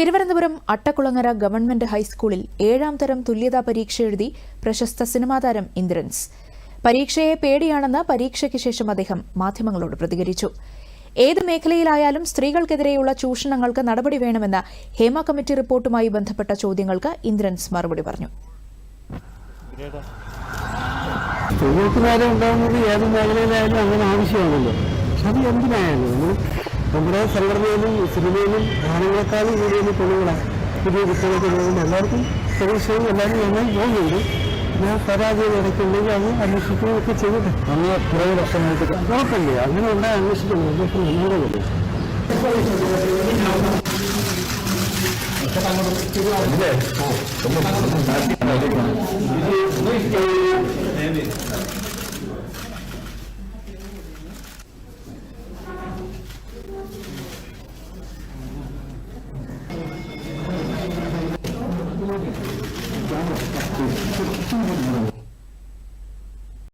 Thiruvananthapuram Attakulangara government ഹൈസ്കൂളിൽ ഏഴാം തരം തുല്യതാ പരീക്ഷ എഴുതി പ്രശസ്ത സിനിമാ താരം ഇന്ദ്രൻസ്. പരീക്ഷയെ പേടിയാണെന്ന് പരീക്ഷയ്ക്ക് ശേഷം അദ്ദേഹം മാധ്യമങ്ങളോട് പ്രതികരിച്ചു. ഏത് മേഖലയിലായാലും സ്ത്രീകൾക്കെതിരെയുള്ള ചൂഷണങ്ങൾക്ക് നടപടി വേണമെന്ന ഹേമ കമ്മിറ്റി റിപ്പോർട്ടുമായി ബന്ധപ്പെട്ട ചോദ്യങ്ങൾക്ക് ഇന്ദ്രൻസ് മറുപടി പറഞ്ഞു. സ്ത്രീകൾക്ക് നേരെ ഉണ്ടാകുന്നത് ഏത് മേഖലയിലായാലും അങ്ങനെ ആവശ്യമാണല്ലോ. അത് എന്തിനായാലും നമ്മുടെ സംഘടനയിലും സിനിമയിലും ഗാനങ്ങളെക്കാളും കൂടുതൽ പെണ്ണുങ്ങളാണ് പുതിയ കുട്ടികൾക്ക് പോകുന്നത് എല്ലാവർക്കും പരീക്ഷയും എല്ലാവരും ഞങ്ങൾ പോകുന്നുണ്ട് ഞാൻ പരാജയം ഇടയ്ക്കുണ്ടെങ്കിൽ അത് അന്വേഷിക്കുകയും ഒക്കെ ചെയ്തിട്ട് അങ്ങനെ കുറേ വർഷമായിട്ട് കുഴപ്പമില്ല അങ്ങനെ ഉണ്ടായി അന്വേഷിക്കുന്നു. അന്വേഷണം നമ്മുടെ പോലെ 그렇게 하면 안 돼. 그렇게 하면 안 돼.